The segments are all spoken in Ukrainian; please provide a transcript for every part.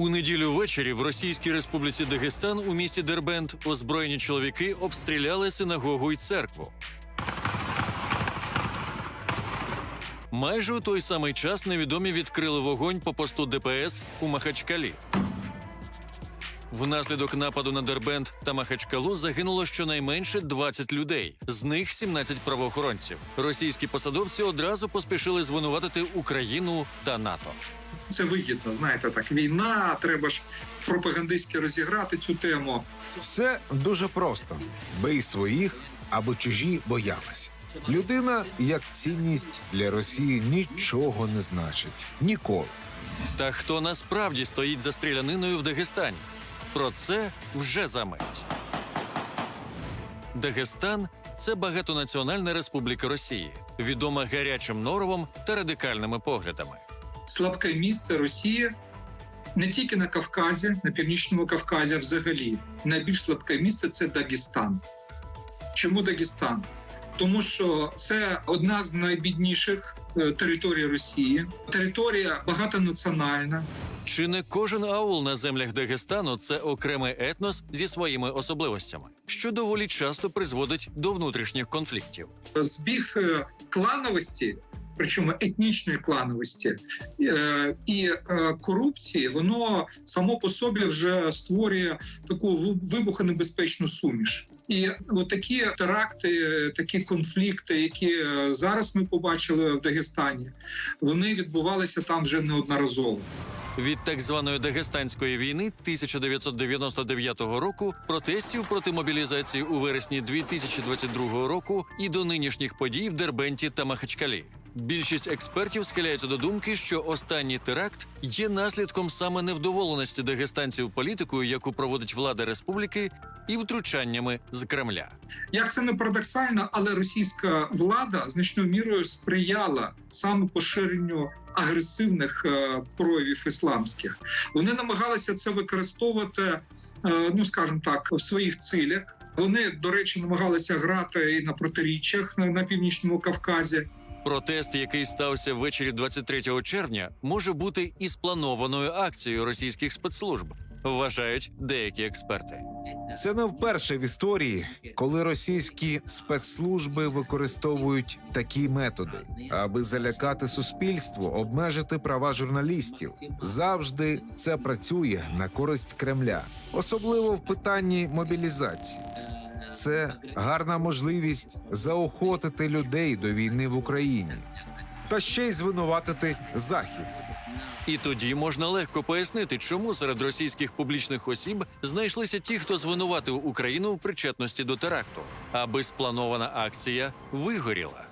У неділю ввечері в Російській Республіці Дагестан у місті Дербент озброєні чоловіки обстріляли синагогу й церкву. Майже у той самий час невідомі відкрили вогонь по посту ДПС у Махачкалі. Внаслідок нападу на Дербент та Махачкалу загинуло щонайменше 20 людей, з них 17 правоохоронців. Російські посадовці одразу поспішили звинуватити Україну та НАТО. Це вигідно, знаєте, так війна. Треба ж пропагандистськи розіграти цю тему. Все дуже просто: бий своїх, аби чужі боялися. Людина як цінність для Росії нічого не значить ніколи. Та хто насправді стоїть за стріляниною в Дагестані? Про це вже за мить. Дагестан це багатонаціональна республіка Росії, відома гарячим норовом та радикальними поглядами. Слабке місце Росії не тільки на Кавказі, на північному Кавказі, а взагалі найбільш слабке місце це Дагестан. Чому Дагестан? Тому що це одна з найбідніших е, територій Росії, територія багатонаціональна, Чи не кожен аул на землях Дагестану це окремий етнос зі своїми особливостями, що доволі часто призводить до внутрішніх конфліктів. збіг е, клановості, причому етнічної клановості е, і е, корупції, воно само по собі вже створює таку вибухонебезпечну суміш. І от такі теракти, такі конфлікти, які е, зараз ми побачили в Дагестані, вони відбувалися там вже неодноразово. Від так званої Дагестанської війни 1999 року, протестів проти мобілізації у вересні 2022 року і до нинішніх подій в Дербенті та Махачкалі. Більшість експертів схиляються до думки, що останній теракт є наслідком саме невдоволеності дагестанців політикою, яку проводить влада республіки, і втручаннями з Кремля. Як це не парадоксально, але російська влада значною мірою сприяла саме поширенню агресивних е, проявів ісламських. Вони намагалися це використовувати, е, ну скажімо так, в своїх цілях. Вони, до речі, намагалися грати і на протиріччях на північному Кавказі. Протест, який стався ввечері 23 червня, може бути і спланованою акцією російських спецслужб, вважають деякі експерти. Це не вперше в історії, коли російські спецслужби використовують такі методи, аби залякати суспільство, обмежити права журналістів. Завжди це працює на користь Кремля, особливо в питанні мобілізації. Це гарна можливість заохотити людей до війни в Україні та ще й звинуватити Захід. І тоді можна легко пояснити, чому серед російських публічних осіб знайшлися ті, хто звинуватив Україну в причетності до теракту, аби спланована акція вигоріла.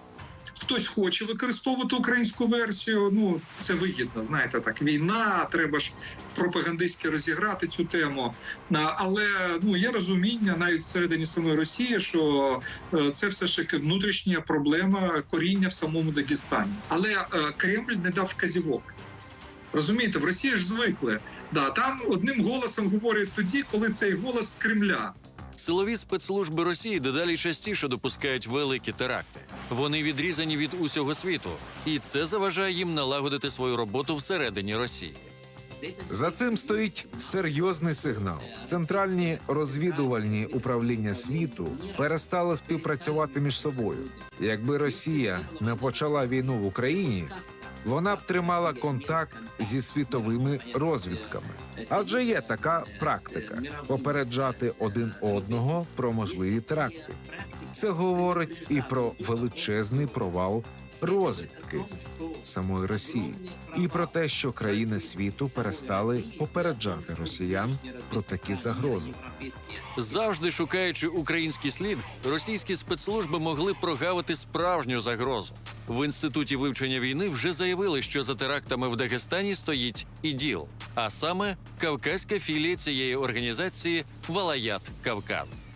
Хтось хоче використовувати українську версію. Ну це вигідно, знаєте, так війна. Треба ж пропагандистськи розіграти цю тему. Але ну є розуміння навіть всередині самої Росії, що е, це все ж таки внутрішня проблема коріння в самому Дагестані. Але е, Кремль не дав вказівок. Розумієте, в Росії ж звикли. Да, там одним голосом говорять тоді, коли цей голос з Кремля. Силові спецслужби Росії дедалі частіше допускають великі теракти. Вони відрізані від усього світу, і це заважає їм налагодити свою роботу всередині Росії. За цим стоїть серйозний сигнал. Центральні розвідувальні управління світу перестали співпрацювати між собою. Якби Росія не почала війну в Україні, вона б тримала контакт зі світовими розвідками. Адже є така практика попереджати один одного про можливі теракти. Це говорить і про величезний провал розвідки самої Росії, і про те, що країни світу перестали попереджати росіян про такі загрози. Завжди шукаючи український слід, російські спецслужби могли прогавити справжню загрозу. В інституті вивчення війни вже заявили, що за терактами в Дагестані стоїть іділ, а саме кавказька філія цієї організації Валаят Кавказ.